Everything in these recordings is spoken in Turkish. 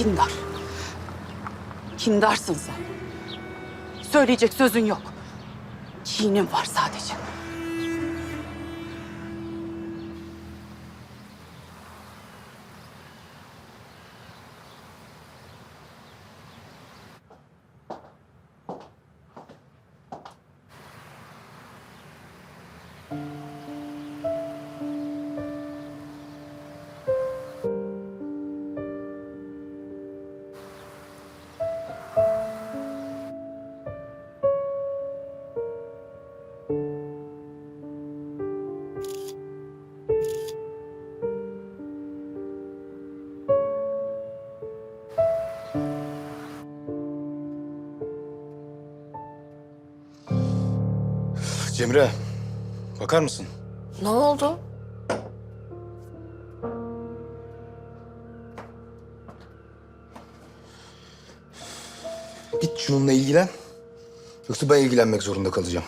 Kindar. Kindarsın sen. Söyleyecek sözün yok. Kinin var sadece. Cemre, bakar mısın? Ne oldu? Git şununla ilgilen. Yoksa ben ilgilenmek zorunda kalacağım.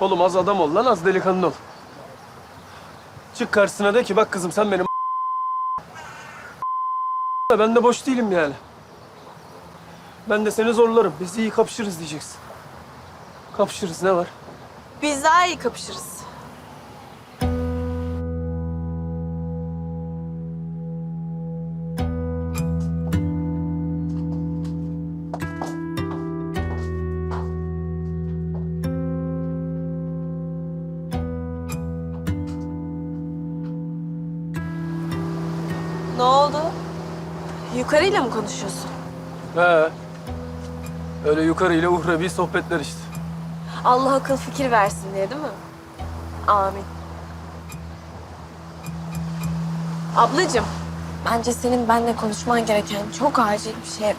Oğlum az adam ol lan az delikanlı ol. Çık karşısına de ki bak kızım sen benim ben de boş değilim yani. Ben de seni zorlarım. Biz iyi kapışırız diyeceksin. Kapışırız ne var? Biz daha iyi kapışırız. Ne oldu? Yukarıyla mı konuşuyorsun? He. Öyle yukarıyla uhrevi sohbetler işte. Allah akıl fikir versin diye değil mi? Amin. Ablacığım, bence senin benimle konuşman gereken çok acil bir şey var.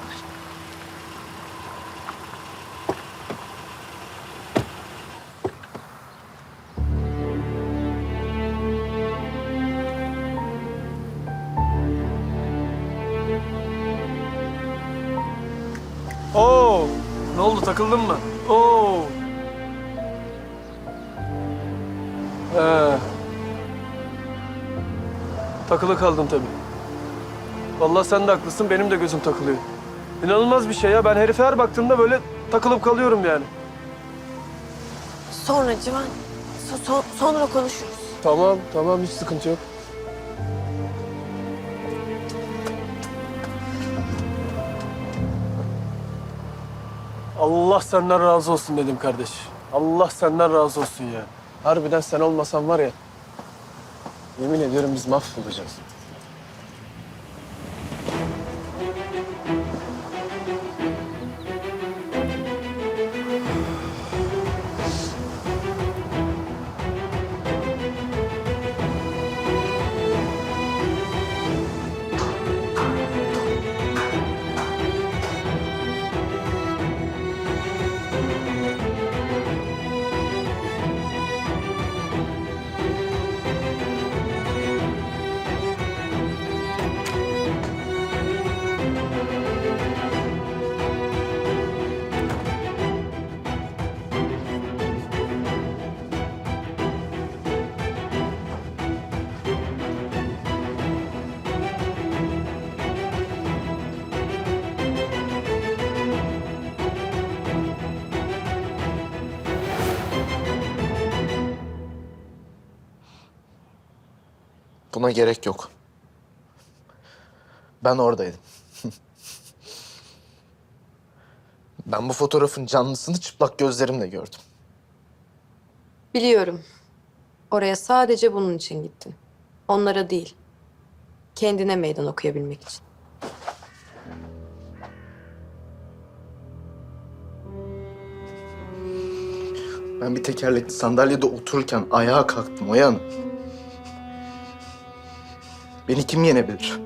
Takıldın mı? Oo! He. Takılı kaldım tabii. Vallahi sen de haklısın, benim de gözüm takılıyor. İnanılmaz bir şey ya. Ben herife her baktığımda böyle takılıp kalıyorum yani. Sonra Civan, so- so- sonra konuşuruz. Tamam, tamam hiç sıkıntı yok. Allah senden razı olsun dedim kardeş. Allah senden razı olsun ya. Harbiden sen olmasan var ya. Yemin ediyorum biz mahvolacağız. Buna gerek yok. Ben oradaydım. ben bu fotoğrafın canlısını çıplak gözlerimle gördüm. Biliyorum. Oraya sadece bunun için gittin. Onlara değil. Kendine meydan okuyabilmek için. Ben bir tekerlekli sandalyede otururken ayağa kalktım Oya Hanım. Beni kim yenebilir?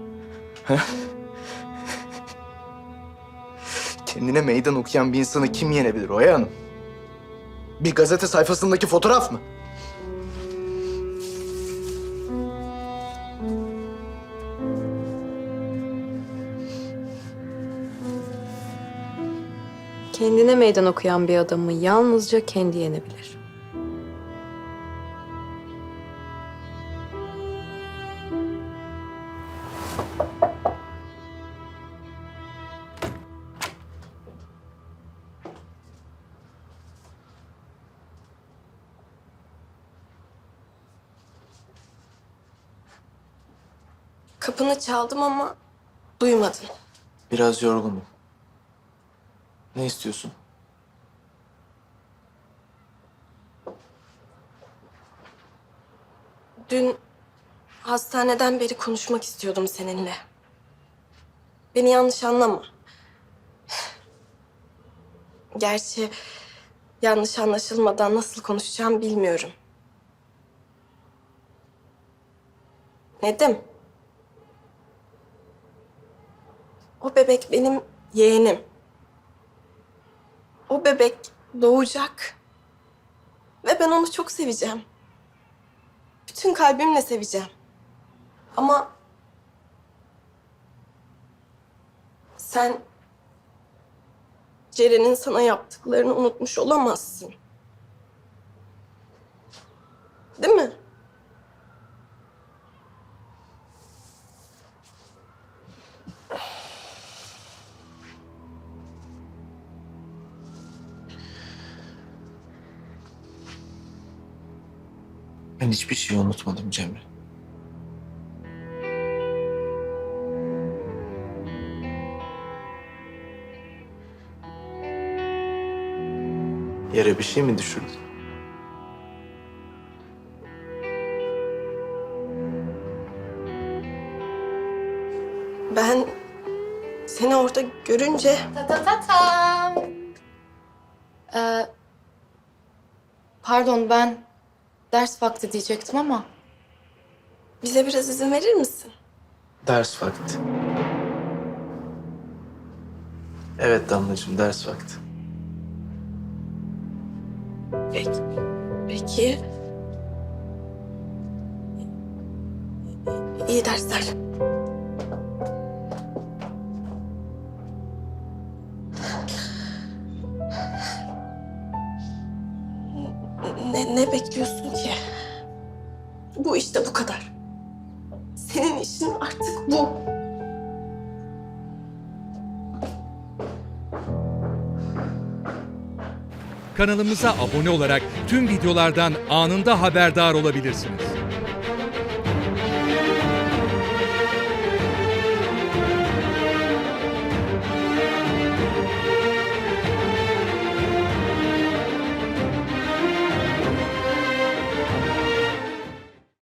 Kendine meydan okuyan bir insanı kim yenebilir Oya Hanım? Bir gazete sayfasındaki fotoğraf mı? Kendine meydan okuyan bir adamı yalnızca kendi yenebilir. Kapını çaldım ama duymadın. Biraz yorgunum. Ne istiyorsun? Dün hastaneden beri konuşmak istiyordum seninle. Beni yanlış anlama. Gerçi yanlış anlaşılmadan nasıl konuşacağım bilmiyorum. Nedim. O bebek benim yeğenim. O bebek doğacak. Ve ben onu çok seveceğim. Bütün kalbimle seveceğim. Ama sen Ceren'in sana yaptıklarını unutmuş olamazsın. Değil mi? Ben hiçbir şey unutmadım Cemre. Yere bir şey mi düşürdün? Ben seni orada görünce Ta ta ta tam. Ee, pardon ben ders vakti diyecektim ama bize biraz izin verir misin? Ders vakti. Evet Damlacığım ders vakti. Peki. Peki. İyi dersler. Bekliyorsun ki? Bu işte bu kadar. Senin işin artık bu. Kanalımıza abone olarak tüm videolardan anında haberdar olabilirsiniz.